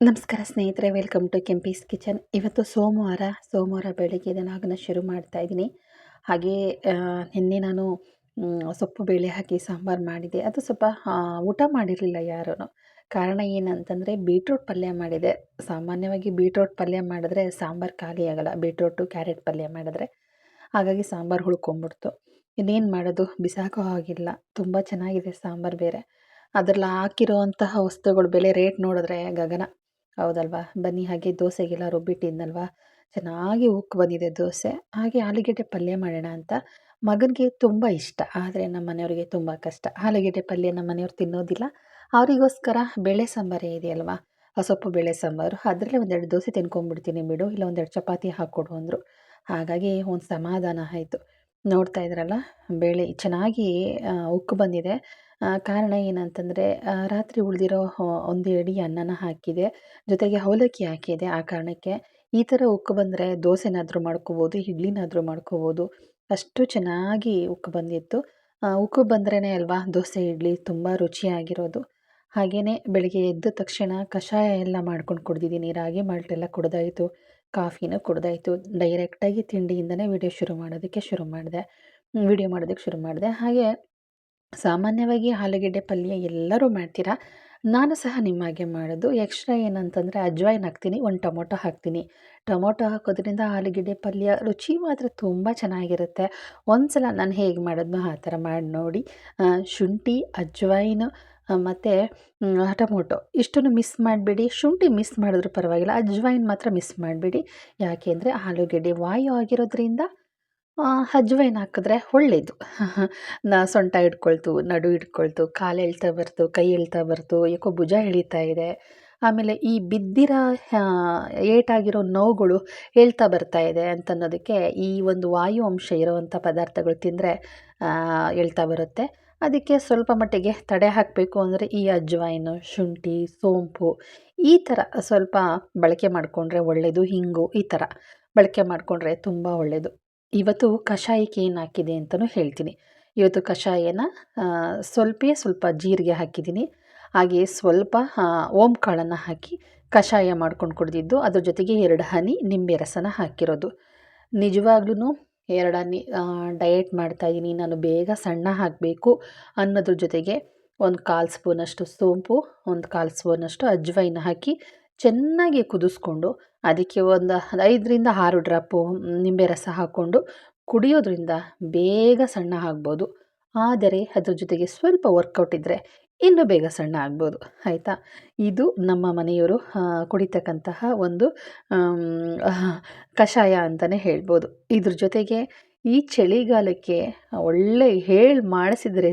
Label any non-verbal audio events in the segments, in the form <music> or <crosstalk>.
ನಮಸ್ಕಾರ ಸ್ನೇಹಿತರೆ, welcome to Kempee's kitchen. ಇವತ್ತು ಸೋಮವಾರ ಸೋಮವಾರ ಬೆಳಗ್ಗೆ ಇದನ್ನು ಶುರು ಮಾಡ್ತಾ ಇದ್ದೀನಿ. ಹಾಗೆ ನಿನ್ನೆ ನಾನು ಸೊಪ್ಪು ಬೇಳೆ ಹಾಕಿ ಸಾಂಬಾರು ಮಾಡಿದೆ. ಅದು ಸ್ವಲ್ಪ ಊಟ ಮಾಡಿರಲಿಲ್ಲ ಯಾರೂ ಕಾರಣ ಏನಂತಂದರೆ, ಬೀಟ್ರೋಟ್ ಪಲ್ಯ ಮಾಡಿದೆ. ಸಾಮಾನ್ಯವಾಗಿ ಬೀಟ್ರೋಟ್ ಪಲ್ಯ ಮಾಡಿದ್ರೆ ಸಾಂಬಾರು ಖಾಲಿ ಆಗಲ್ಲ. ಬೀಟ್ರೋಟು, ಕ್ಯಾರೆಟ್ ಪಲ್ಯ ಮಾಡಿದ್ರೆ ಹಾಗಾಗಿ ಸಾಂಬಾರು ಹುಳ್ಕೊಂಬಿಡ್ತು. ಇನ್ನೇನು ಮಾಡೋದು? ಬಿಸಾಕೋ ಹಾಗಿಲ್ಲ. ತುಂಬ ಚೆನ್ನಾಗಿದೆ ಸಾಂಬಾರು ಬೇರೆ. ಅದರಲ್ಲಿ ಹಾಕಿರೋವಂತಹ ವಸ್ತುಗಳು, ಬೆಲೆ ರೇಟ್ ನೋಡಿದ್ರೆ ಗಗನ. ಹೌದಲ್ವಾ? ಬನ್ನಿ ಹಾಗೆ ದೋಸೆಗೆಲ್ಲ ರುಬ್ಬಿಟ್ಟಿದ್ನಲ್ವಾ? ಚೆನ್ನಾಗಿ ಉಕ್ಕು ಬಂದಿದೆ ದೋಸೆ. ಹಾಗೆ ಆಲೂಗೆಡ್ಡೆ ಪಲ್ಯ ಮಾಡೋಣ ಅಂತ. ಮಗನಿಗೆ ತುಂಬ ಇಷ್ಟ, ಆದರೆ ನಮ್ಮ ಮನೆಯವರಿಗೆ ತುಂಬ ಕಷ್ಟ. ಆಲೂಗೆಡ್ಡೆ ಪಲ್ಯ ನಮ್ಮ ಮನೆಯವ್ರು ತಿನ್ನೋದಿಲ್ಲ. ಅವರಿಗೋಸ್ಕರ ಬೇಳೆ ಸಾಂಬಾರೇ ಇದೆಯಲ್ವಾ? ಸೊಪ್ಪು ಬೇಳೆ ಸಾಂಬಾರು. ಅದರಲ್ಲೇ ಒಂದೆರಡು ದೋಸೆ ತಿನ್ಕೊಂಡ್ಬಿಡ್ತೀನಿ ಬಿಡು, ಇಲ್ಲ ಒಂದೆರಡು ಚಪಾತಿ ಹಾಕ್ಕೊಡು ಅಂದರು. ಹಾಗಾಗಿ ಒಂದು ಸಮಾಧಾನ ಆಯಿತು. ನೋಡ್ತಾ ಇದ್ರಲ್ಲ, ಬೇಳೆ ಚೆನ್ನಾಗಿ ಉಕ್ಕು ಬಂದಿದೆ. ಕಾರಣ ಏನಂತಂದರೆ ರಾತ್ರಿ ಉಳಿದಿರೋ ಒಂದು ಎಡಿ ಅನ್ನನ ಹಾಕಿದೆ. ಜೊತೆಗೆ ಅವಲಕ್ಕಿ ಹಾಕಿದೆ ಆ ಕಾರಣಕ್ಕೆ. ಈ ಥರ ಉಕ್ಕು ಬಂದರೆ ದೋಸೆನಾದರೂ ಮಾಡ್ಕೋಬೋದು, ಇಡ್ಲಿನಾದರೂ ಮಾಡ್ಕೋಬೋದು. ಅಷ್ಟು ಚೆನ್ನಾಗಿ ಉಕ್ಕು ಬಂದಿತ್ತು. ಉಕ್ಕು ಬಂದ್ರೇ ಅಲ್ವಾ, ದೋಸೆ, ಇಡ್ಲಿ ತುಂಬ ರುಚಿಯಾಗಿರೋದು. ಹಾಗೆಯೇ ಬೆಳಗ್ಗೆ ಎದ್ದ ತಕ್ಷಣ ಕಷಾಯ ಎಲ್ಲ ಮಾಡ್ಕೊಂಡು ಕುಡ್ದಿದ್ದೀನಿ. ರಾಗಿ ಮಾಲ್ಟೆಲ್ಲ ಕುಡ್ದಾಯಿತು, ಕಾಫಿನೂ ಕುಡ್ದಾಯಿತು. ಡೈರೆಕ್ಟಾಗಿ ತಿಂಡಿಯಿಂದನೇ ವಿಡಿಯೋ ಶುರು ಮಾಡೋದಕ್ಕೆ ಶುರು ಮಾಡಿದೆ. ವಿಡಿಯೋ ಮಾಡೋದಕ್ಕೆ ಶುರು ಮಾಡಿದೆ. ಹಾಗೆ ಸಾಮಾನ್ಯವಾಗಿ ಆಲೂಗೆಡ್ಡೆ ಪಲ್ಯ ಎಲ್ಲರೂ ಮಾಡ್ತೀರಾ? ನಾನು ಸಹ ನಿಮ್ಮ ಹಾಗೆ ಮಾಡೋದು. ಎಕ್ಸ್ಟ್ರಾ ಏನಂತಂದರೆ ಅಜ್ವಾಯಿನ್ ಹಾಕ್ತೀನಿ ಒಂದು ಟೊಮೊಟೊ ಹಾಕ್ತೀನಿ. ಟೊಮೊಟೊ ಹಾಕೋದ್ರಿಂದ ಆಲೂಗೆಡ್ಡೆ ಪಲ್ಯ ರುಚಿ ಮಾತ್ರ ತುಂಬ ಚೆನ್ನಾಗಿರುತ್ತೆ. ಒಂದು ಸಲ ನಾನು ಹೇಗೆ ಮಾಡೋದನ್ನೋ ಆ ಥರ ಮಾಡಿ ನೋಡಿ. ಶುಂಠಿ, ಅಜ್ವಾಯಿನ್ ಮತ್ತು ಟೊಮೊಟೊ. ಇಷ್ಟನ್ನು ಮಿಸ್ ಮಾಡಬೇಡಿ. ಶುಂಠಿ ಮಿಸ್ ಮಾಡಿದ್ರೂ ಪರವಾಗಿಲ್ಲ. ಅಜ್ವಾಯಿನ್ ಮಾತ್ರ ಮಿಸ್ ಮಾಡಬೇಡಿ. ಯಾಕೆಂದರೆ ಆಲೂಗೆಡ್ಡೆ ವಾಯು ಆಗಿರೋದ್ರಿಂದ ಅಜ್ವೈನ್ ಹಾಕಿದ್ರೆ ಒಳ್ಳೆಯದು ನಾ ಸೊಂಟ ಹಿಡ್ಕೊಳ್ತು, ನಡು ಹಿಡ್ಕೊಳ್ತು, ಕಾಲು ಎಳ್ತಾ ಬರ್ತು, ಕೈ ಎಳ್ತಾ ಬರ್ತು, ಯಾಕೋ ಭುಜ ಎಳೀತಾ ಇದೆ. ಆಮೇಲೆ ಈ ಬಿದ್ದಿರೋ ಏಟಾಗಿರೋ ನೋವುಗಳು ಹೇಳ್ತಾ ಬರ್ತಾ ಇದೆ ಅಂತನ್ನೋದಕ್ಕೆ ಈ ಒಂದು ವಾಯು ಅಂಶ ಇರೋವಂಥ ಪದಾರ್ಥಗಳು ತಿಂದರೆ ಹೇಳ್ತಾ ಬರುತ್ತೆ. ಅದಕ್ಕೆ ಸ್ವಲ್ಪ ಮಟ್ಟಿಗೆ ತಡೆ ಹಾಕಬೇಕು ಅಂದರೆ ಈ ಅಜ್ವಾಯಿನು ಶುಂಠಿ, ಸೋಂಪು, ಈ ಥರ ಸ್ವಲ್ಪ ಬಳಕೆ ಮಾಡಿಕೊಂಡ್ರೆ ಒಳ್ಳೆಯದು ಹಿಂಗು ಈ ಥರ ಬಳಕೆ ಮಾಡಿಕೊಂಡ್ರೆ ತುಂಬ ಒಳ್ಳೆಯದು ಇವತ್ತು ಕಷಾಯಕ್ಕೆ ಏನು ಹಾಕಿದೆ ಅಂತಲೂ ಹೇಳ್ತೀನಿ. ಇವತ್ತು ಕಷಾಯನ ಸ್ವಲ್ಪ ಸ್ವಲ್ಪೇ ಜೀರಿಗೆ ಹಾಕಿದ್ದೀನಿ. ಹಾಗೆ ಸ್ವಲ್ಪ ಓಂ ಕಾಳನ್ನು ಹಾಕಿ ಕಷಾಯ ಮಾಡ್ಕೊಂಡು ಕುಡಿದಿದ್ದು, ಅದ್ರ ಜೊತೆಗೆ ಎರಡು ಹನಿ ನಿಂಬೆ ರಸನ ಹಾಕಿರೋದು. ನಿಜವಾಗ್ಲೂ ಎರಡು ಹನಿ ಮಾಡ್ತಾ ಮಾಡ್ತಾಯಿದ್ದೀನಿ ನಾನು ಬೇಗ ಸಣ್ಣ ಹಾಕಬೇಕು ಅನ್ನೋದ್ರ ಜೊತೆಗೆ ಒಂದು ಕಾಲು ಸ್ಪೂನಷ್ಟು ಸೋಂಪು, ಒಂದು ಕಾಲು ಸ್ಪೂನಷ್ಟು ಅಜ್ವೈನ ಹಾಕಿ ಚೆನ್ನಾಗಿ ಕುದಿಸ್ಕೊಂಡು ಅದಕ್ಕೆ ಒಂದು ಐದರಿಂದ ಆರು ಡ್ರಾಪು ನಿಂಬೆ ರಸ ಹಾಕ್ಕೊಂಡು ಕುಡಿಯೋದ್ರಿಂದ ಬೇಗ ಸಣ್ಣ ಆಗ್ಬೋದು. ಆದರೆ ಅದ್ರ ಜೊತೆಗೆ ಸ್ವಲ್ಪ ವರ್ಕೌಟ್ ಇದ್ದರೆ ಇನ್ನೂ ಬೇಗ ಸಣ್ಣ ಆಗ್ಬೋದು. ಆಯಿತಾ? ಇದು ನಮ್ಮ ಮನೆಯವರು ಕುಡಿತಕ್ಕಂತಹ ಒಂದು ಕಷಾಯ ಅಂತಲೇ ಹೇಳ್ಬೋದು. ಇದ್ರ ಜೊತೆಗೆ ಈ ಚಳಿಗಾಲಕ್ಕೆ ಒಳ್ಳೆ ಹೇಳಿ ಮಾಡಿಸಿದರೆ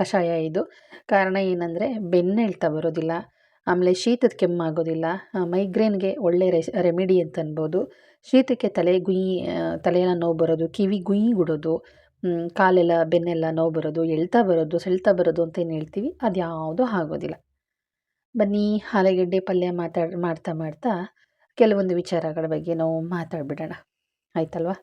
ಕಷಾಯ ಇದು. ಕಾರಣ ಏನಂದರೆ ಬೆನ್ನೆಳ್ತಾ ಬರೋದಿಲ್ಲ. ಆಮೇಲೆ ಶೀತದ ಕೆಮ್ಮಾಗೋದಿಲ್ಲ. ಮೈಗ್ರೇನ್ಗೆ ಒಳ್ಳೆ ರೆಸ್ ರೆಮಿಡಿ ಅಂತ ಅನ್ಬೋದು ಶೀತಕ್ಕೆ ತಲೆ ಗುಯಿ ತಲೆಯೆಲ್ಲ ನೋವು ಬರೋದು, ಕಿವಿ ಗುಯಿ ಗುಡೋದು ಕಾಲೆಲ್ಲ, ಬೆನ್ನೆಲ್ಲ ನೋವು ಬರೋದು, ಎಳ್ತಾ ಬರೋದು, ಸೆಳ್ತಾ ಬರೋದು ಅಂತ ಏನು ಹೇಳ್ತೀವಿ? ಅದು ಯಾವುದೂ ಆಗೋದಿಲ್ಲ. ಬನ್ನಿ ಆಲೂಗೆಡ್ಡೆ ಪಲ್ಯ ಮಾತಾಡ್ ಮಾಡ್ತಾ ಮಾಡ್ತಾ ಕೆಲವೊಂದು ವಿಚಾರಗಳ ಬಗ್ಗೆ ನಾವು ಮಾತಾಡ್ಬಿಡೋಣ. ಆಯ್ತಲ್ವಾ?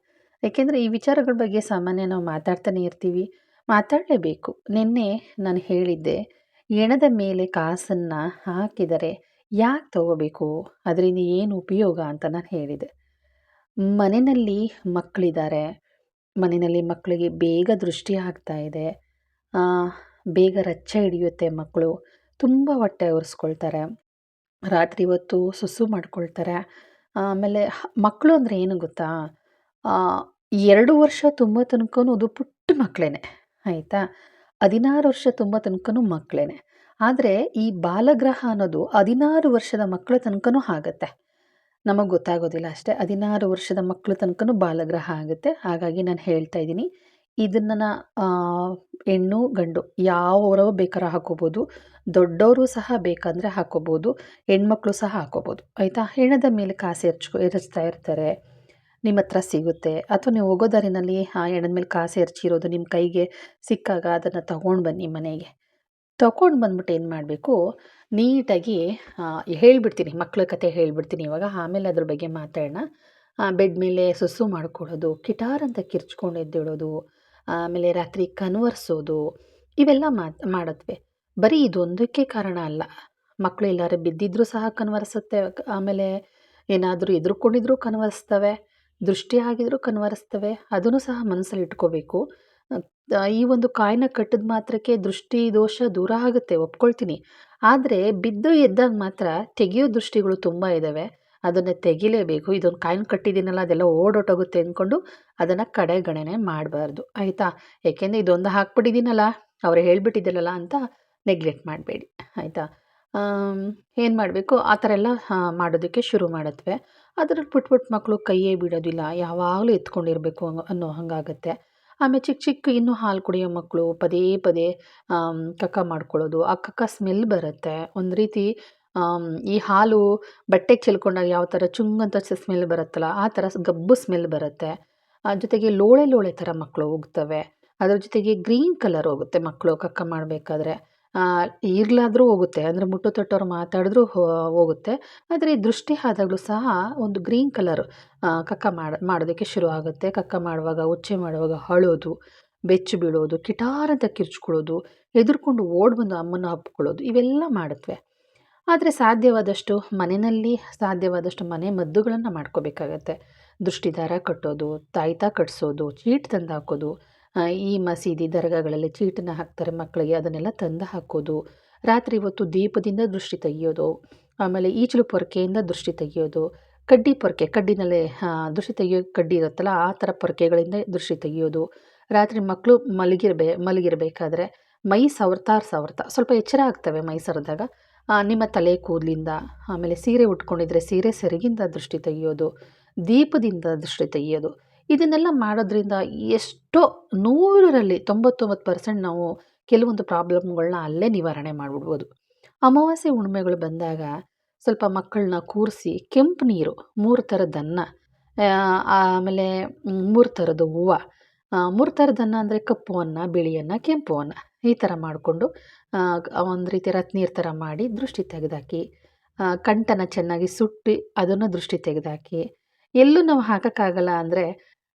ಏಕೆಂದರೆ ಈ ವಿಚಾರಗಳ ಬಗ್ಗೆ ಸಾಮಾನ್ಯ ನಾವು ಮಾತಾಡ್ತಾನೆ ಇರ್ತೀವಿ. ಮಾತಾಡಲೇಬೇಕು. ನಿನ್ನೆ ನಾನು ಹೇಳಿದ್ದೆ ಎಣದ ಮೇಲೆ ಕಾಸನ್ನು ಹಾಕಿದರೆ ಯಾಕೆ ತಗೋಬೇಕು? ಅದರಿಂದ ಏನು ಉಪಯೋಗ ಅಂತ ನಾನು ಹೇಳಿದೆ. ಮನೆಯಲ್ಲಿ ಮಕ್ಕಳಿದ್ದಾರೆ ಮನೆಯಲ್ಲಿ ಮಕ್ಕಳಿಗೆ ಬೇಗ ದೃಷ್ಟಿ ಆಗ್ತಾ ಇದೆ. ಬೇಗ ರಚ್ಚೆ ಹಿಡಿಯುತ್ತೆ ಮಕ್ಕಳು ತುಂಬ ಹೊಟ್ಟೆ ಒರೆಸ್ಕೊಳ್ತಾರೆ. ರಾತ್ರಿ ಹೊತ್ತು ಸುಸು ಮಾಡ್ಕೊಳ್ತಾರೆ. ಆಮೇಲೆ ಮಕ್ಕಳು ಅಂದರೆ ಏನು ಗೊತ್ತಾ? ಎರಡು ವರ್ಷ ತುಂಬ ತನಕ ಅದು ಪುಟ್ಟ ಮಕ್ಕಳೇ ಆಯಿತಾ? ಹದಿನಾರು ವರ್ಷ ತುಂಬ ತನಕನು ಮಕ್ಕಳೇನೆ. ಆದರೆ ಈ ಬಾಲಗ್ರಹ ಅನ್ನೋದು ಹದಿನಾರು ವರ್ಷದ ಮಕ್ಕಳ ತನಕನೂ ಆಗುತ್ತೆ. ನಮಗೆ ಗೊತ್ತಾಗೋದಿಲ್ಲ ಅಷ್ಟೇ, ಹದಿನಾರು ವರ್ಷದ ಮಕ್ಕಳ ತನಕನೂ ಬಾಲಗ್ರಹ ಆಗುತ್ತೆ. ಹಾಗಾಗಿ ನಾನು ಹೇಳ್ತಾ ಇದ್ದೀನಿ, ಇದನ್ನ ಹೆಣ್ಣು, ಗಂಡು ಯಾವರೋ ಬೇಕಾದ್ರೆ ಹಾಕೋಬೋದು ದೊಡ್ಡವರು ಸಹ ಬೇಕಂದರೆ ಹಾಕೋಬೋದು, ಹೆಣ್ಮಕ್ಳು ಸಹ ಹಾಕೋಬೋದು. ಆಯಿತಾ? ಹೆಣದ ಮೇಲೆ ಕಾಸು ಎರ್ಚ್ ಎರಚ್ತಾ ಇರ್ತಾರೆ. ನಿಮ್ಮ ಹತ್ರ ಸಿಗುತ್ತೆ. ಅಥವಾ ನೀವು ಹೋಗೋ ದಾರಿನಲ್ಲಿ ಆ ಹೆಣದ ಮೇಲೆ ಕಾಸು ಎರಚಿರೋದು ನಿಮ್ಮ ಕೈಗೆ ಸಿಕ್ಕಾಗ ಅದನ್ನು ತಗೊಂಡು ಬನ್ನಿ ಮನೆಗೆ. ತಗೊಂಡು ಬಂದ್ಬಿಟ್ಟು ಏನು ಮಾಡಬೇಕು? ನೀಟಾಗಿ ಹೇಳಿಬಿಡ್ತೀನಿ. ಮಕ್ಕಳ ಕತೆ ಹೇಳ್ಬಿಡ್ತೀನಿ ಇವಾಗ. ಆಮೇಲೆ ಅದ್ರ ಬಗ್ಗೆ ಮಾತಾಡೋಣ. ಬೆಡ್ ಮೇಲೆ ಸುಸು ಮಾಡ್ಕೊಳ್ಳೋದು, ಕಿಟಾರ್ ಅಂತ ಕಿರ್ಚ್ಕೊಂಡು ಎದ್ದೇಳೋದು, ಆಮೇಲೆ ರಾತ್ರಿ ಕನ್ವರ್ಸೋದು ಇವೆಲ್ಲ ಮಾತ್, ಮಾಡತ್ವೆ. ಬರೀ ಇದೊಂದಕ್ಕೆ ಕಾರಣ ಅಲ್ಲ. ಮಕ್ಕಳು ಎಲ್ಲರೂ ಬಿದ್ದಿದ್ರೂ ಸಹ ಕನ್ವರ್ಸುತ್ತೆ ಆಮೇಲೆ ಏನಾದರೂ ಎದುರುಕೊಂಡಿದ್ರೂ ಕನ್ವರಿಸ್ತವೆ ದೃಷ್ಟಿ ಆಗಿದ್ರೂ ಕನ್ವರಿಸ್ತವೆ ಅದನ್ನು ಸಹ ಮನಸ್ಸಲ್ಲಿ ಇಟ್ಕೋಬೇಕು. ಈ ಒಂದು ಕಾಯಿನ ಕಟ್ಟಿದ ಮಾತ್ರಕ್ಕೆ ದೃಷ್ಟಿ ದೋಷ ದೂರ ಆಗುತ್ತೆ, ಒಪ್ಕೊಳ್ತೀನಿ. ಆದರೆ ಬಿದ್ದು ಎದ್ದಾಗ ಮಾತ್ರ ತೆಗೆಯೋ ದೃಷ್ಟಿಗಳು ತುಂಬ ಇದ್ದಾವೆ ಅದನ್ನು ತೆಗಿಲೇಬೇಕು. ಇದೊಂದು ಕಾಯಿನ ಕಟ್ಟಿದ್ದೀನಲ್ಲ, ಅದೆಲ್ಲ ಓಡೋಟೋಗುತ್ತೆ ಅಂದ್ಕೊಂಡು ಅದನ್ನು ಕಡೆಗಣನೆ ಮಾಡಬಾರ್ದು. ಆಯಿತಾ? ಏಕೆಂದರೆ ಇದೊಂದು ಹಾಕ್ಬಿಟ್ಟಿದ್ದೀನಲ್ಲ, ಅವ್ರು ಹೇಳ್ಬಿಟ್ಟಿದ್ದಿಲ್ಲಲ್ಲ ಅಂತ ನೆಗ್ಲೆಕ್ಟ್ ಮಾಡಬೇಡಿ. ಆಯಿತಾ? ಏನು ಮಾಡಬೇಕು? ಆ ಥರ ಎಲ್ಲ ಮಾಡೋದಕ್ಕೆ ಶುರು ಮಾಡತ್ವೆ ಅದ್ರಲ್ಲಿ ಪುಟ್ಟ ಪುಟ್ಟ ಮಕ್ಕಳು ಕೈಯೇ ಬಿಡೋದಿಲ್ಲ. ಯಾವಾಗಲೂ ಎತ್ಕೊಂಡಿರಬೇಕು ಅನ್ನೋ ಹಾಗಾಗತ್ತೆ. ಆಮೇಲೆ ಚಿಕ್ಕ ಚಿಕ್ಕ ಇನ್ನೂ ಹಾಲು ಕುಡಿಯೋ ಮಕ್ಕಳು ಪದೇ ಪದೇ ಕಕ್ಕ ಮಾಡ್ಕೊಳ್ಳೋದು. ಆ ಕಕ್ಕ ಸ್ಮೆಲ್ ಬರುತ್ತೆ. ಒಂದು ರೀತಿ ಈ ಹಾಲು ಬಟ್ಟೆಗೆ ಚೆಲ್ಕೊಂಡಾಗ ಯಾವ ಥರ ಚುಂಗ್ ಅಂತ ಸ್ಮೆಲ್ ಬರುತ್ತಲ್ಲ, ಆ ಥರ ಗಬ್ಬು ಸ್ಮೆಲ್ ಬರುತ್ತೆ. ಜೊತೆಗೆ ಲೋಳೆ ಲೋಳೆ ಥರ ಮಕ್ಕಳು ಹೋಗ್ತವೆ ಅದ್ರ ಜೊತೆಗೆ ಗ್ರೀನ್ ಕಲರ್ ಹೋಗುತ್ತೆ ಮಕ್ಕಳು ಕಕ್ಕ ಮಾಡಬೇಕಾದ್ರೆ. ಈಗಲಾದರೂ ಹೋಗುತ್ತೆ. ಅಂದರೆ ಮುಟ್ಟು ತೊಟ್ಟವ್ರು ಮಾತಾಡಿದ್ರೂ ಹೋಗುತ್ತೆ. ಆದರೆ ದೃಷ್ಟಿ ಆದಾಗಲೂ ಸಹ ಒಂದು ಗ್ರೀನ್ ಕಲರ್ ಕಕ್ಕ ಮಾಡಿ, ಮಾಡೋದಕ್ಕೆ ಶುರು ಆಗುತ್ತೆ. ಕಕ್ಕ ಮಾಡುವಾಗ, ಉಚ್ಚೆ ಮಾಡುವಾಗ ಹಳೋದು ಬೆಚ್ಚು ಬೀಳೋದು, ಕಿಟಾರ್ ಅಂತ ಕಿರ್ಚ್ಕೊಳ್ಳೋದು ಎದುರ್ಕೊಂಡು ಓಡ್ ಬಂದು ಅಮ್ಮನ ಹಪ್ಕೊಳ್ಳೋದು ಇವೆಲ್ಲ ಮಾಡುತ್ತವೆ ಆದರೆ ಸಾಧ್ಯವಾದಷ್ಟು ಮನೆಯಲ್ಲಿ, ಸಾಧ್ಯವಾದಷ್ಟು ಮನೆ ಮದ್ದುಗಳನ್ನು ಮಾಡ್ಕೋಬೇಕಾಗತ್ತೆ. ದೃಷ್ಟಿದಾರ ಕಟ್ಟೋದು, ತಾಯ್ತ ಕಟ್ಸೋದು, ಚೀಟ್ ತಂದು ಹಾಕೋದು ಈ ಮಸೀದಿ ದರ್ಗಾಗಳಲ್ಲಿ ಚೀಟನ್ನ ಹಾಕ್ತಾರೆ ಮಕ್ಕಳಿಗೆ, ಅದನ್ನೆಲ್ಲ ತಂದು ಹಾಕೋದು. ರಾತ್ರಿ ಹೊತ್ತು ದೀಪದಿಂದ ದೃಷ್ಟಿ ತೆಗೆಯೋದು. ಆಮೇಲೆ ಈಚಲು ಪೊರಕೆಯಿಂದ ದೃಷ್ಟಿ ತೆಗೆಯೋದು. ಕಡ್ಡಿ ಪೊರಕೆ, ಕಡ್ಡಿನಲ್ಲೇ ದೃಷ್ಟಿ ತೆಗಿಯೋ ಕಡ್ಡಿ ಇರುತ್ತಲ್ಲ, ಆ ಥರ ಪೊರಕೆಗಳಿಂದ ದೃಷ್ಟಿ ತೆಗೆಯೋದು. ರಾತ್ರಿ ಮಕ್ಕಳು ಮಲಗಿರ್ಬೇ, ಮಲಗಿರಬೇಕಾದ್ರೆ ಮೈ ಸವರ್ತಾರ್ ಸವರ್ತ, ಸ್ವಲ್ಪ ಎಚ್ಚರ ಆಗ್ತವೆ ಮೈ ಸರಿದಾಗ. ನಿಮ್ಮ ತಲೆ ಕೂದಲಿಂದ, ಆಮೇಲೆ ಸೀರೆ ಉಟ್ಕೊಂಡಿದ್ರೆ ಸೀರೆ ಸೆರಗಿಂದ ದೃಷ್ಟಿ ತೆಗೆಯೋದು. ದೀಪದಿಂದ ದೃಷ್ಟಿ ತೆಗಿಯೋದು. ಇದನ್ನೆಲ್ಲ ಮಾಡೋದ್ರಿಂದ ಎಷ್ಟೋ ನೂರರಲ್ಲಿ ತೊಂಬತ್ತೊಂಬತ್ತು ಪರ್ಸೆಂಟ್ ನಾವು ಕೆಲವೊಂದು ಪ್ರಾಬ್ಲಮ್ಗಳನ್ನ ಅಲ್ಲೇ ನಿವಾರಣೆ ಮಾಡಿಬಿಡ್ಬೋದು. ಅಮಾವಾಸ್ಯೆ ಹುಣ್ಮೆಗಳು ಬಂದಾಗ ಸ್ವಲ್ಪ ಮಕ್ಕಳನ್ನ ಕೂರಿಸಿ ಕೆಂಪು ನೀರು, ಮೂರು ಥರದ ಅನ್ನ ಆಮೇಲೆ ಮೂರು ಥರದ ಹೂವು ಮೂರು ಥರದ ಅನ್ನ ಅಂದರೆ ಕಪ್ಪು ಅನ್ನ, ಬಿಳಿ ಅನ್ನ, ಕೆಂಪು ಅನ್ನ ಈ ಥರ ಮಾಡಿಕೊಂಡು ಒಂದು ರೀತಿ ರತ್ನೀರು ಥರ ಮಾಡಿ ದೃಷ್ಟಿ ತೆಗೆದಾಕಿ ಕಂಠನ ಚೆನ್ನಾಗಿ ಸುಟ್ಟು ಅದನ್ನು ದೃಷ್ಟಿ ತೆಗೆದಾಕಿ ಎಲ್ಲೂ ನಾವು ಹಾಕೋಕ್ಕಾಗಲ್ಲ ಅಂದರೆ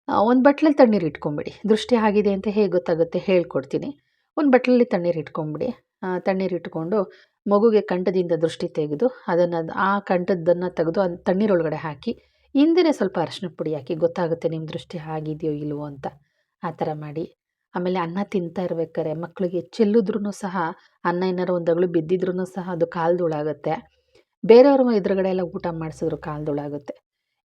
ಒಂದು ಬಟ್ಲಲ್ಲಿ ತಣ್ಣೀರು ಇಟ್ಕೊಂಬಿಡಿ. ದೃಷ್ಟಿ ಆಗಿದೆ ಅಂತ ಹೇಗೆ ಗೊತ್ತಾಗುತ್ತೆ ಹೇಳ್ಕೊಡ್ತೀನಿ. ಒಂದು ಬಟ್ಲಲ್ಲಿ ತಣ್ಣೀರು ಇಟ್ಕೊಂಬಿಡಿ. ತಣ್ಣೀರು ಇಟ್ಕೊಂಡು ಮಗುಗೆ ಕಂಠದಿಂದ ದೃಷ್ಟಿ ತೆಗೆದು ಅದನ್ನು, ಆ ಕಂಠದ್ದನ್ನು ತೆಗೆದು ಅದು ತಣ್ಣೀರೊಳಗಡೆ ಹಾಕಿ ಹಿಂದೆ ಸ್ವಲ್ಪ ಅರಶಿನ ಪುಡಿ ಹಾಕಿ, ಗೊತ್ತಾಗುತ್ತೆ ನಿಮ್ಮ ದೃಷ್ಟಿ ಆಗಿದೆಯೋ ಇಲ್ವೋ ಅಂತ, ಆ ಥರ ಮಾಡಿ. ಆಮೇಲೆ ಅನ್ನ ತಿಂತಾ ಇರ್ಬೇಕಾರೆ ಮಕ್ಕಳಿಗೆ ಚೆಲ್ಲಿದ್ರೂ ಸಹ, ಅನ್ನ ಏನಾರು ಒಂದು ಅಗಳು ಬಿದ್ದಿದ್ರೂ ಸಹ ಅದು ಕಾಲ್ದುಳಾಗುತ್ತೆ. ಬೇರೆಯವ್ರ ಎದುರುಗಡೆ ಎಲ್ಲ ಊಟ ಮಾಡಿಸಿದ್ರು ಕಾಲ್ದುಳಾಗುತ್ತೆ.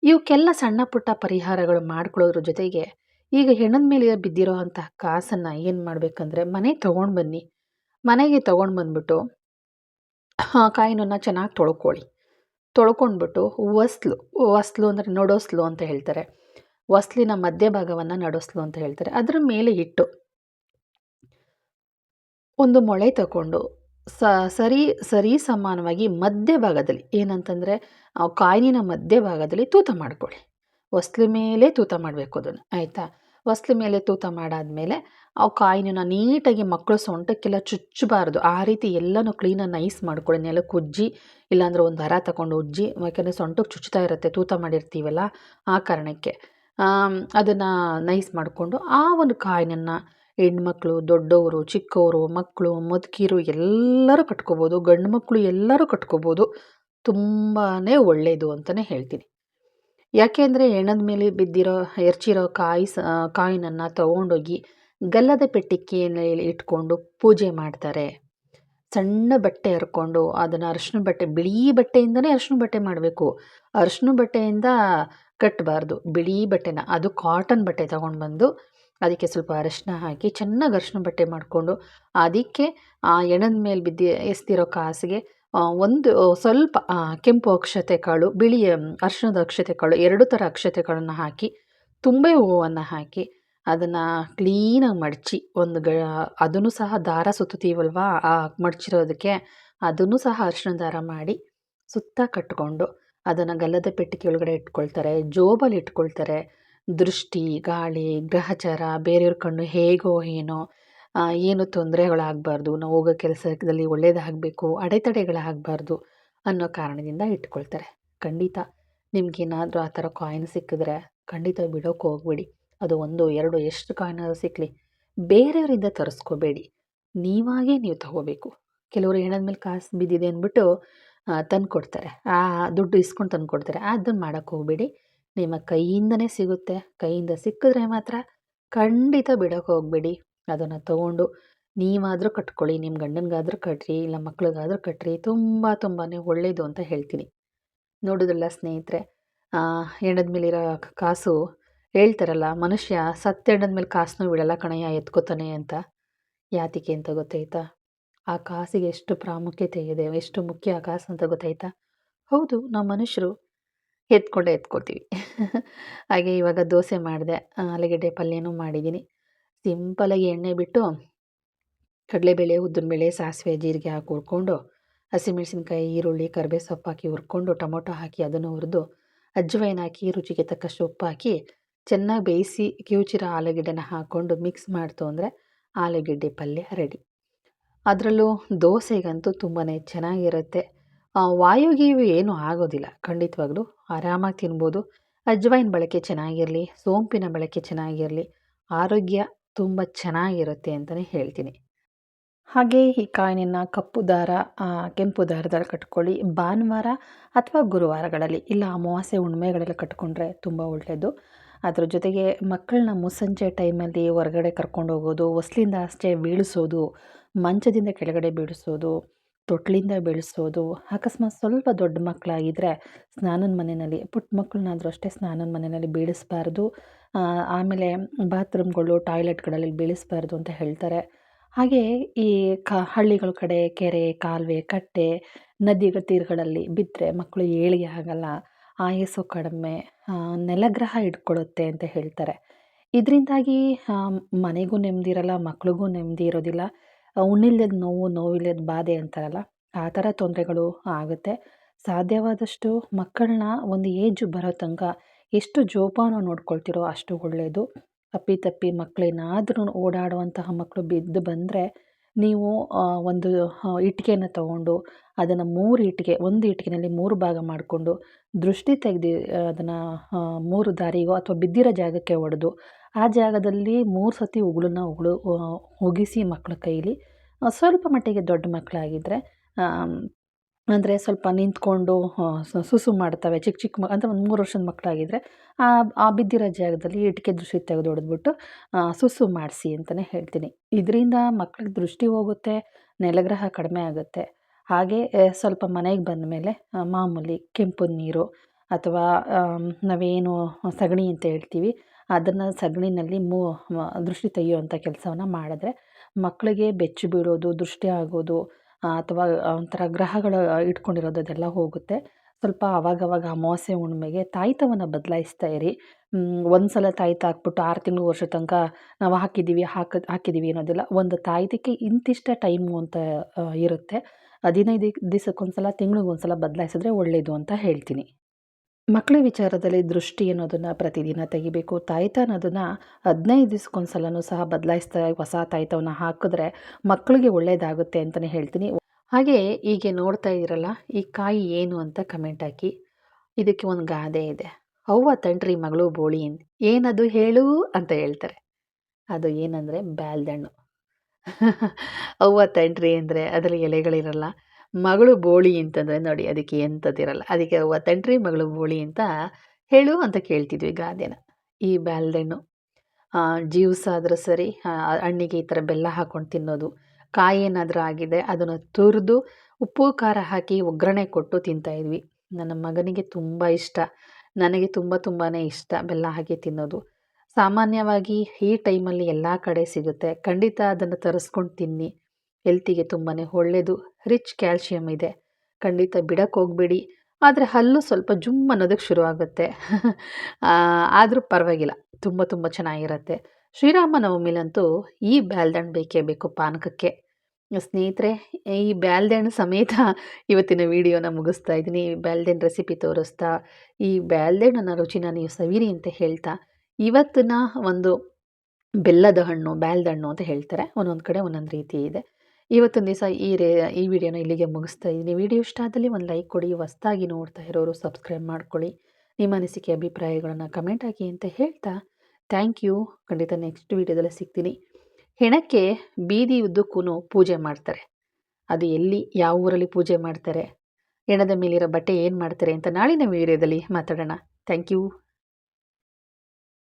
ಇವಕ್ಕೆಲ್ಲ ಸಣ್ಣ ಪುಟ್ಟ ಪರಿಹಾರಗಳು ಮಾಡ್ಕೊಳ್ಳೋದ್ರ ಜೊತೆಗೆ ಈಗ ಹೆಣದ ಮೇಲೆ ಬಿದ್ದಿರೋ ಅಂತಹ ಕಾಸನ್ನು ಏನು ಮಾಡಬೇಕಂದ್ರೆ ಮನೆಗೆ ತೊಗೊಂಡು ಬನ್ನಿ. ಮನೆಗೆ ತೊಗೊಂಡು ಬಂದ್ಬಿಟ್ಟು ಕಾಯಿನನ್ನು ಚೆನ್ನಾಗಿ ತೊಳ್ಕೊಳ್ಳಿ. ತೊಳ್ಕೊಂಡ್ಬಿಟ್ಟು ಹೊಸ್ಲು ಹೊಸ್ಲು ಅಂದರೆ ನಡೋಸ್ಲು ಅಂತ ಹೇಳ್ತಾರೆ. ಹೊಸ್ಲಿನ ಮಧ್ಯಭಾಗವನ್ನು ನಡೋಸ್ಲು ಅಂತ ಹೇಳ್ತಾರೆ. ಅದರ ಮೇಲೆ ಇಟ್ಟು ಒಂದು ಮೊಳೆ ತಗೊಂಡು ಸ, ಸರಿ ಸರಿ ಸಮಾನವಾಗಿ ಮಧ್ಯಭಾಗದಲ್ಲಿ ಏನಂತಂದರೆ ಕಾಯಿನಿನ ಮಧ್ಯಭಾಗದಲ್ಲಿ ತೂತ ಮಾಡ್ಕೊಳ್ಳಿ. ಹೊಸ್ಲು ಮೇಲೆ ತೂತ ಮಾಡಬೇಕು ಅದನ್ನು, ಆಯಿತಾ? ಹೊಸ್ಲು ಮೇಲೆ ತೂತ ಮಾಡಾದಮೇಲೆ ಆ ಕಾಯಿನ ನೀಟಾಗಿ ಮಕ್ಕಳು ಸೊಂಟಕ್ಕೆಲ್ಲ ಚುಚ್ಚಬಾರ್ದು. ಆ ರೀತಿ ಎಲ್ಲನೂ ಕ್ಲೀನಾಗಿ ನೈಸ್ ಮಾಡ್ಕೊಳ್ಳಿ. ನೆಲಕ್ಕೆ ಉಜ್ಜಿ, ಇಲ್ಲಾಂದ್ರೆ ಒಂದು ಹರ ತಗೊಂಡು ಉಜ್ಜಿ, ಯಾಕಂದರೆ ಸೊಂಟಕ್ಕೆ ಚುಚ್ಚುತ್ತಾ ಇರುತ್ತೆ, ತೂತ ಮಾಡಿರ್ತೀವಲ್ಲ ಆ ಕಾರಣಕ್ಕೆ. ಅದನ್ನು ನೈಸ್ ಮಾಡಿಕೊಂಡು ಆ ಒಂದು ಕಾಯಿನನ್ನು ಹೆಣ್ಮಕ್ಳು, ದೊಡ್ಡವರು, ಚಿಕ್ಕವರು, ಮಕ್ಕಳು, ಮುದುಕೀರು ಎಲ್ಲರೂ ಕಟ್ಕೋಬೋದು, ಗಂಡು ಮಕ್ಕಳು ಎಲ್ಲರೂ ಕಟ್ಕೋಬೋದು. ತುಂಬಾ ಒಳ್ಳೆಯದು ಅಂತಲೇ ಹೇಳ್ತೀನಿ. ಯಾಕೆ ಅಂದರೆ ಹೆಣದ ಮೇಲೆ ಬಿದ್ದಿರೋ, ಎರ್ಚಿರೋ ಕಾಯಿ ಸ, ಕಾಯಿನನ್ನು ತಗೊಂಡೋಗಿ ಗಲ್ಲದ ಪೆಟ್ಟಿಗೆಯಲ್ಲಿ ಇಟ್ಕೊಂಡು ಪೂಜೆ ಮಾಡ್ತಾರೆ. ಸಣ್ಣ ಬಟ್ಟೆ ಹರ್ಕೊಂಡು ಅದನ್ನು ಅರಶಿನ ಬಟ್ಟೆ, ಬಿಳಿ ಬಟ್ಟೆಯಿಂದನೇ ಅರಶಿನ ಬಟ್ಟೆ ಮಾಡಬೇಕು. ಅರಶಿನ ಬಟ್ಟೆಯಿಂದ ಕಟ್ಟಬಾರ್ದು ಬಿಳಿ ಬಟ್ಟೆನ, ಅದು ಕಾಟನ್ ಬಟ್ಟೆ ತಗೊಂಡು ಬಂದು ಅದಕ್ಕೆ ಸ್ವಲ್ಪ ಅರಶಿನ ಹಾಕಿ ಚೆನ್ನಾಗಿ ಅರಶಿನ ಬಟ್ಟೆ ಮಾಡಿಕೊಂಡು ಅದಕ್ಕೆ ಆ ಎಣದ ಮೇಲೆ ಬಿದ್ದು, ಎಸ್ತಿರೋ ಕಾಸಿಗೆ ಒಂದು ಸ್ವಲ್ಪ ಕೆಂಪು ಅಕ್ಷತೆ ಕಾಳು ಬಿಳಿ ಅರಶಿನದ ಅಕ್ಷತೆ ಕಾಳು, ಎರಡು ಥರ ಅಕ್ಷತೆಗಳನ್ನು ಹಾಕಿ, ತುಂಬೆ ಹೂವನ್ನು ಹಾಕಿ ಅದನ್ನು ಕ್ಲೀನಾಗಿ ಮಡಚಿ, ಒಂದು ಗ, ಅದನ್ನು ಸಹ ದಾರ ಸುತ್ತುತ್ತೀವಲ್ವಾ, ಆ, ಮಡಚಿರೋದಕ್ಕೆ ಅದನ್ನು ಸಹ ಅರ್ಶನ ದಾರ ಮಾಡಿ ಸುತ್ತ ಕಟ್ಕೊಂಡು ಅದನ್ನು ಗಲ್ಲದ ಪೆಟ್ಟಿಗೆ ಒಳಗಡೆ ಇಟ್ಕೊಳ್ತಾರೆ, ಜೋಬಲ್ಲಿ ಇಟ್ಕೊಳ್ತಾರೆ. ದೃಷ್ಟಿ, ಗಾಳಿ, ಗ್ರಹಚಾರ, ಬೇರೆಯವ್ರ ಕಣ್ಣು ಹೇಗೋ ಏನೋ ಏನು ತೊಂದರೆಗಳಾಗಬಾರ್ದು, ನಾವು ಹೋಗೋ ಕೆಲಸದಲ್ಲಿ ಒಳ್ಳೇದಾಗಬೇಕು, ಅಡೆತಡೆಗಳಾಗಬಾರ್ದು ಅನ್ನೋ ಕಾರಣದಿಂದ ಇಟ್ಕೊಳ್ತಾರೆ. ಖಂಡಿತ ನಿಮ್ಗೇನಾದರೂ ಆ ಥರ ಕಾಯಿನ್ ಸಿಕ್ಕಿದ್ರೆ ಖಂಡಿತ ಬಿಡೋಕೆ ಹೋಗ್ಬೇಡಿ. ಅದು ಒಂದು, ಎರಡು, ಎಷ್ಟು ಕಾಯಿನಾದರೂ ಸಿಕ್ಕಲಿ ಬೇರೆಯವರಿಂದ ತರಿಸ್ಕೋಬೇಡಿ. ನೀವಾಗೇ ನೀವು ತಗೋಬೇಕು. ಕೆಲವರು ಮೇಲೆ ಕಾಸು ಬಿದ್ದಿದೆ ಅಂದ್ಬಿಟ್ಟು ತಂದು ಕೊಡ್ತಾರೆ ಆ, ದುಡ್ಡು ಇಸ್ಕೊಂಡು ತಂದು ಕೊಡ್ತಾರೆ ಅದನ್ನು ಮಾಡೋಕ್ಕೆ ಹೋಗಬೇಡಿ. ನಿಮ್ಮ ಕೈಯಿಂದನೇ ಸಿಗುತ್ತೆ. ಕೈಯಿಂದ ಸಿಕ್ಕಿದ್ರೆ ಮಾತ್ರ ಖಂಡಿತ ಬಿಡೋಕೆ ಹೋಗಬೇಡಿ. ಅದನ್ನು ತಗೊಂಡು ನೀವಾದರೂ ಕಟ್ಕೊಳ್ಳಿ ನಿಮ್ಮ ಗಂಡನಿಗಾದ್ರೂ ಕಟ್ರಿ, ಇಲ್ಲ ಮಕ್ಳಿಗಾದರೂ ಕಟ್ರಿ, ತುಂಬ ತುಂಬಾ ಒಳ್ಳೆಯದು ಅಂತ ಹೇಳ್ತೀನಿ. ನೋಡೋದಿಲ್ಲ ಸ್ನೇಹಿತರೆ ಹೆಣದ ಮೇಲಿರೋ ಕಾಸು ಹೇಳ್ತಾರಲ್ಲ, ಮನುಷ್ಯ ಸತ್ತೆಣ್ಣದ ಮೇಲೆ ಕಾಸನ್ನು ಬಿಡಲ್ಲ ಕಣಯ್ಯ ಎತ್ಕೋತಾನೆ ಅಂತ. ಯಾತಿಕೆ ಅಂತ ಗೊತ್ತಾಯ್ತಾ? ಆ ಕಾಸಿಗೆ ಎಷ್ಟು ಪ್ರಾಮುಖ್ಯತೆ ಇದೆ, ಎಷ್ಟು ಮುಖ್ಯ ಆ ಕಾಸು ಅಂತ ಗೊತ್ತಾಯ್ತಾ? ಹೌದು, ನಾವು ಮನುಷ್ಯರು ಎತ್ಕೊಂಡೇ ಎತ್ಕೋತೀವಿ. ಹಾಗೆ ಇವಾಗ ದೋಸೆ ಮಾಡಿದೆ. ಆಲೂಗಡ್ಡೆ ಪಲ್ಯನೂ ಮಾಡಿದ್ದೀನಿ ಸಿಂಪಲಾಗಿ ಎಣ್ಣೆ ಬಿಟ್ಟು ಕಡಲೆಬೇಳೆ, ಉದ್ದಿನಬೇಳೆ, ಸಾಸಿವೆ, ಜೀರಿಗೆ ಹಾಕಿ ಹುರ್ಕೊಂಡು, ಹಸಿಮೆಣಸಿನ್ಕಾಯಿ, ಈರುಳ್ಳಿ ಸೊಪ್ಪು ಹಾಕಿ ಹುರ್ಕೊಂಡು, ಟೊಮೊಟೊ ಹಾಕಿ ಅದನ್ನು ಹುರಿದು ಅಜ್ವೈನ್ ಹಾಕಿ ರುಚಿಗೆ ತಕ್ಕಷ್ಟು ಉಪ್ಪು ಹಾಕಿ ಚೆನ್ನಾಗಿ ಬೇಯಿಸಿ ಕಿವುಚಿರೋ ಆಲೂಗೆಡ್ಡೆನ ಹಾಕ್ಕೊಂಡು ಮಿಕ್ಸ್ ಮಾಡ್ತು ಅಂದರೆ ಆಲೂಗೆಡ್ಡೆ ಪಲ್ಯ ರೆಡಿ. ಅದರಲ್ಲೂ ದೋಸೆಗಂತೂ ತುಂಬಾ ಚೆನ್ನಾಗಿರುತ್ತೆ. ವಾಯುಗೀಯು ಏನೂ ಆಗೋದಿಲ್ಲ. ಖಂಡಿತವಾಗ್ಲೂ ಆರಾಮಾಗಿ ತಿನ್ಬೋದು. ಅಜ್ವೈನ್ ಬಳಕೆ ಚೆನ್ನಾಗಿರಲಿ, ಸೋಂಪಿನ ಬಳಕೆ ಚೆನ್ನಾಗಿರಲಿ, ಆರೋಗ್ಯ ತುಂಬ ಚೆನ್ನಾಗಿರುತ್ತೆ ಅಂತಲೇ ಹೇಳ್ತೀನಿ. ಹಾಗೆ ಈ ಕಾಯಿನನ್ನು ಕಪ್ಪು ದಾರ ಕೆಂಪು ದಾರದಲ್ಲಿ ಕಟ್ಕೊಳ್ಳಿ. ಭಾನುವಾರ ಅಥವಾ ಗುರುವಾರಗಳಲ್ಲಿ, ಇಲ್ಲ ಅಮಾವಾಸ್ಯೆ ಉಣ್ಮೆಗಳಲ್ಲಿ ಕಟ್ಕೊಂಡ್ರೆ ತುಂಬ ಒಳ್ಳೆಯದು ಅದರ ಜೊತೆಗೆ ಮಕ್ಕಳನ್ನ ಮುಸಂಜೆ ಟೈಮಲ್ಲಿ ಹೊರಗಡೆ ಕರ್ಕೊಂಡು ಹೋಗೋದು, ಹೊಸ್ಲಿಂದ ಅಷ್ಟೇ ಬೀಳಿಸೋದು, ಮಂಚದಿಂದ ಕೆಳಗಡೆ ಬೀಳಿಸೋದು ತೊಟ್ಲಿಂದ ಬೆಳೆಸೋದು, ಅಕಸ್ಮಾತ್ ಸ್ವಲ್ಪ ದೊಡ್ಡ ಮಕ್ಕಳಾಗಿದ್ದರೆ ಸ್ನಾನದ ಮನೆಯಲ್ಲಿ, ಪುಟ್ಟ ಮಕ್ಕಳನ್ನಾದರೂ ಅಷ್ಟೇ ಸ್ನಾನದ ಮನೆಯಲ್ಲಿ ಬೀಳಿಸ್ಬಾರ್ದು. ಆಮೇಲೆ ಬಾತ್ರೂಮ್ಗಳು, ಟಾಯ್ಲೆಟ್ಗಳಲ್ಲಿ ಬೀಳಿಸ್ಬಾರ್ದು ಅಂತ ಹೇಳ್ತಾರೆ. ಹಾಗೆ ಈ ಕ, ಹಳ್ಳಿಗಳ ಕಡೆ, ಕೆರೆ, ಕಾಲುವೆ, ಕಟ್ಟೆ ನದಿಗಳ ತೀರಗಳಲ್ಲಿ ಬಿದ್ದರೆ ಮಕ್ಕಳು ಏಳಿಗೆ ಆಗಲ್ಲ, ಆಯಸ್ಸು ಕಡಿಮೆ ನೆಲಗ್ರಹ ಇಟ್ಕೊಳ್ಳುತ್ತೆ ಅಂತ ಹೇಳ್ತಾರೆ. ಇದರಿಂದಾಗಿ ಮನೆಗೂ ನೆಮ್ಮದಿ ಇರಲ್ಲ, ಮಕ್ಳಿಗೂ ನೆಮ್ಮದಿ ಇರೋದಿಲ್ಲ. ಉಣ್ಣಿಲ್ಲದ ನೋವು, ನೋವಿಲ್ಲದ ಬಾಧೆ ಅಂತಾರಲ್ಲ, ಆ ಥರ ತೊಂದರೆಗಳು ಆಗುತ್ತೆ. ಸಾಧ್ಯವಾದಷ್ಟು ಮಕ್ಕಳನ್ನ ಒಂದು ಏಜು ಬರೋ ತನಕ ಎಷ್ಟು ಜೋಪಾನ ನೋಡ್ಕೊಳ್ತಿರೋ ಅಷ್ಟು ಒಳ್ಳೆಯದು ಅಪ್ಪಿತಪ್ಪಿ ಮಕ್ಕಳೇನಾದ್ರೂ ಓಡಾಡುವಂತಹ ಮಕ್ಕಳು ಬಿದ್ದು ಬಂದರೆ ನೀವು ಒಂದು ಇಟ್ಟಿಗೆನ ತಗೊಂಡು ಅದನ್ನು ಮೂರು ಇಟ್ಟಿಗೆ, ಒಂದು ಇಟ್ಟಿಗೆನಲ್ಲಿ ಮೂರು ಭಾಗ ಮಾಡಿಕೊಂಡು ದೃಷ್ಟಿ ತೆಗೆದು ಅದನ್ನು ಮೂರು ದಾರಿಗೋ ಅಥವಾ ಬಿದ್ದಿರೋ ಜಾಗಕ್ಕೆ ಹೊಡೆದು ಆ ಜಾಗದಲ್ಲಿ ಮೂರು ಸತಿ ಉಗುಳನ್ನ ಉಗುಳು ಉಗಿಸಿ ಮಕ್ಕಳ ಕೈಲಿ ಸ್ವಲ್ಪ ಮಟ್ಟಿಗೆ ದೊಡ್ಡ ಮಕ್ಕಳಾಗಿದ್ದರೆ ಅಂದರೆ ಸ್ವಲ್ಪ ನಿಂತ್ಕೊಂಡು ಸುಸು ಮಾಡ್ತವೆ ಚಿಕ್ಕ ಚಿಕ್ಕ ಮ, ಅಂದರೆ ಒಂದು ಮೂರು ವರ್ಷದ ಮಕ್ಕಳಾಗಿದ್ದರೆ ಆ ಆ ಬಿದ್ದಿರೋ ಜಾಗದಲ್ಲಿ ಇಟ್ಟಿಗೆ ದೃಷ್ಟಿ ತೆಗೆದು ಹೊಡೆದ್ಬಿಟ್ಟು ಸುಸು ಮಾಡಿಸಿ ಅಂತಲೇ ಹೇಳ್ತೀನಿ. ಇದರಿಂದ ಮಕ್ಳಿಗೆ ದೃಷ್ಟಿ ಹೋಗುತ್ತೆ, ನೆಲಗ್ರಹ ಕಡಿಮೆ ಆಗುತ್ತೆ. ಹಾಗೆ ಸ್ವಲ್ಪ ಮನೆಗೆ ಬಂದ ಮೇಲೆ ಮಾಮೂಲಿ ಕೆಂಪು ನೀರು ಅಥವಾ ನಾವೇನು ಸಗಣಿ ಅಂತ ಹೇಳ್ತೀವಿ ಅದನ್ನು ಸಗಣಿನಲ್ಲಿ ಮೂ ದೃಷ್ಟಿ ತೆಗೆಯುವಂಥ ಕೆಲಸವನ್ನ ಮಾಡಿದ್ರೆ ಮಕ್ಕಳಿಗೆ ಬೆಚ್ಚು ಬೀಳೋದು, ದೃಷ್ಟಿ ಆಗೋದು ಅಥವಾ ಒಂಥರ ಗ್ರಹಗಳು ಇಟ್ಕೊಂಡಿರೋದು ಅದೆಲ್ಲ ಹೋಗುತ್ತೆ. ಸ್ವಲ್ಪ ಅವಾಗವಾಗ ಅಮಾವಾಸ್ಯೆ ಹುಣ್ಣಿಮೆಗೆ ತಾಯ್ತವನ್ನು ಬದಲಾಯಿಸ್ತಾ ಇರಿ. ಒಂದು ಸಲ ತಾಯ್ತ ಹಾಕ್ಬಿಟ್ಟು ಆರು ತಿಂಗಳು ವರ್ಷ ತನಕ ನಾವು ಹಾಕಿದ್ದೀವಿ, ಹಾಕ, ಹಾಕಿದ್ದೀವಿ ಅನ್ನೋದಿಲ್ಲ ಒಂದು ತಾಯ್ತಕ್ಕೆ ಇಂತಿಷ್ಟ ಟೈಮು ಅಂತ ಇರುತ್ತೆ. ಹದಿನೈದು ದಿವ್ಸಕ್ಕೊಂದು ಸಲ ತಿಂಗ್ಳಿಗೆ ಸಲ ಬದಲಾಯಿಸಿದ್ರೆ ಒಳ್ಳೆಯದು ಅಂತ ಹೇಳ್ತೀನಿ. ಮಕ್ಕಳ ವಿಚಾರದಲ್ಲಿ ದೃಷ್ಟಿ ಅನ್ನೋದನ್ನು ಪ್ರತಿದಿನ ತೆಗಿಬೇಕು. ತಾಯ್ತ ಅನ್ನೋದನ್ನು ಹದಿನೈದು ದಿವಸಕ್ಕೊಂದ್ಸಲನೂ ಸಹ ಬದಲಾಯಿಸ್ತಾ ಹೊಸ ತಾಯ್ತವನ್ನು ಹಾಕಿದ್ರೆ ಮಕ್ಕಳಿಗೆ ಒಳ್ಳೆಯದಾಗುತ್ತೆ ಅಂತಲೇ ಹೇಳ್ತೀನಿ. ಹಾಗೆ ಹೀಗೆ ನೋಡ್ತಾ ಇದ್ದೀರಲ್ಲ, ಈ ಕಾಯಿ ಏನು ಅಂತ ಕಮೆಂಟ್ ಹಾಕಿ. ಇದಕ್ಕೆ ಒಂದು ಗಾದೆ ಇದೆ. ಅವ್ವ ತಂಟ್ರಿ ಮಗಳು ಬೋಳಿ ಏನದು ಹೇಳು ಅಂತ ಹೇಳ್ತಾರೆ. ಅದು ಏನಂದರೆ ಬ್ಯಾಲ್ದಣ್ಣು. <laughs> ಅವ್ವ ತಂಟ್ರಿ ಅಂದರೆ ಅದರಲ್ಲಿ ಎಲೆಗಳಿರಲ್ಲ. ಮಗಳು ಬೋಳಿ ಅಂತಂದರೆ ನೋಡಿ ಅದಕ್ಕೆ ಎಂಥದ್ದಿರಲ್ಲ ಅದಕ್ಕೆ ತಂಟ್ರಿ, ಮಗಳು ಬೋಳಿ ಅಂತ ಹೇಳು ಅಂತ ಕೇಳ್ತಿದ್ವಿ ಗಾದೆನ. ಈ ಬ್ಯಾಲ್ದಣ್ಣು ಜ್ಯೂಸ್ ಆದರೂ ಸರಿ ಹಣ್ಣಿಗೆ ಈ ಥರ ಬೆಲ್ಲ ಹಾಕ್ಕೊಂಡು ತಿನ್ನೋದು, ಕಾಯಿ ಏನಾದರೂ ಆಗಿದೆ ಅದನ್ನು ತುರಿದು ಉಪ್ಪು, ಖಾರ ಹಾಕಿ ಒಗ್ಗರಣೆ ಕೊಟ್ಟು ತಿಂತಾಯಿದ್ವಿ ನನ್ನ ಮಗನಿಗೆ ತುಂಬ ಇಷ್ಟ. ನನಗೆ ತುಂಬ ತುಂಬಾ ಇಷ್ಟ ಬೆಲ್ಲ ಹಾಕಿ ತಿನ್ನೋದು. ಸಾಮಾನ್ಯವಾಗಿ ಈ ಟೈಮಲ್ಲಿ ಎಲ್ಲ ಕಡೆ ಸಿಗುತ್ತೆ. ಖಂಡಿತ ಅದನ್ನು ತರಿಸ್ಕೊಂಡು ತಿನ್ನಿ. ಹೆಲ್ತಿಗೆ ತುಂಬಾ ಒಳ್ಳೆಯದು ರಿಚ್ ಕ್ಯಾಲ್ಸಿಯಂ ಇದೆ. ಖಂಡಿತ ಬಿಡಕ್ಕೆ ಹೋಗಬೇಡಿ. ಆದರೆ ಹಲ್ಲು ಸ್ವಲ್ಪ ಜುಮ್ ಅನ್ನೋದಕ್ಕೆ ಶುರುವಾಗುತ್ತೆ. <laughs> ಆದರೂ ಪರವಾಗಿಲ್ಲ. ತುಂಬ ತುಂಬ ಚೆನ್ನಾಗಿರುತ್ತೆ. ಶ್ರೀರಾಮ ನವಮಿಲಂತೂ ಈ ಬ್ಯಾಲ್ದಣ್ಣು ಬೇಕೇ ಬೇಕು ಪಾನಕಕ್ಕೆ. ಸ್ನೇಹಿತರೆ, ಈ ಬ್ಯಾಲ್ದಣ್ಣು ಸಮೇತ ಇವತ್ತಿನ ವಿಡಿಯೋನ ಮುಗಿಸ್ತಾ ಇದ್ದೀನಿ. ಬ್ಯಾಲ್ದೆಣ್ಣು ರೆಸಿಪಿ ತೋರಿಸ್ತಾ, ಈ ಬ್ಯಾಲ್ದಣ್ಣನ ರುಚಿನ ನೀವು ಸವಿರಿ ಅಂತ ಹೇಳ್ತಾ, ಇವತ್ತಿನ ಒಂದು ಬೆಲ್ಲದ ಹಣ್ಣು, ಬ್ಯಾಲ್ದಣ್ಣು ಅಂತ ಹೇಳ್ತಾರೆ. ಒಂದೊಂದು ಕಡೆ ಒಂದೊಂದು ರೀತಿ ಇದೆ. ಇವತ್ತೊಂದು ದಿವಸ ಈ ರೇ, ಈ ವಿಡಿಯೋನ ಇಲ್ಲಿಗೆ ಮುಗಿಸ್ತಾ ಇದ್ದೀನಿ. ವಿಡಿಯೋ ಇಷ್ಟ ಆದಲ್ಲಿ ಒಂದು ಲೈಕ್ ಕೊಡಿ, ಹೊಸ್ದಾಗಿ ನೋಡ್ತಾ ಇರೋರು ಸಬ್ಸ್ಕ್ರೈಬ್ ಮಾಡ್ಕೊಳ್ಳಿ. ನಿಮ್ಮ ಅನಿಸಿಕೆ, ಅಭಿಪ್ರಾಯಗಳನ್ನು ಕಮೆಂಟ್ ಹಾಕಿ ಅಂತ ಹೇಳ್ತಾ ಥ್ಯಾಂಕ್ ಯು. ಖಂಡಿತ ನೆಕ್ಸ್ಟ್ ವಿಡಿಯೋದಲ್ಲಿ ಸಿಗ್ತೀನಿ. ಹೆಣಕ್ಕೆ ಬೀದಿ ಉದ್ದಕ್ಕೂ ಪೂಜೆ ಮಾಡ್ತಾರೆ. ಅದು ಎಲ್ಲಿ, ಯಾವ ಊರಲ್ಲಿ ಪೂಜೆ ಮಾಡ್ತಾರೆ? ಹೆಣದ ಮೇಲಿರೋ ಬಟ್ಟೆ ಏನು ಮಾಡ್ತಾರೆ ಅಂತ ನಾಳಿನ ವಿಡಿಯೋದಲ್ಲಿ ಮಾತಾಡೋಣ. Thank you.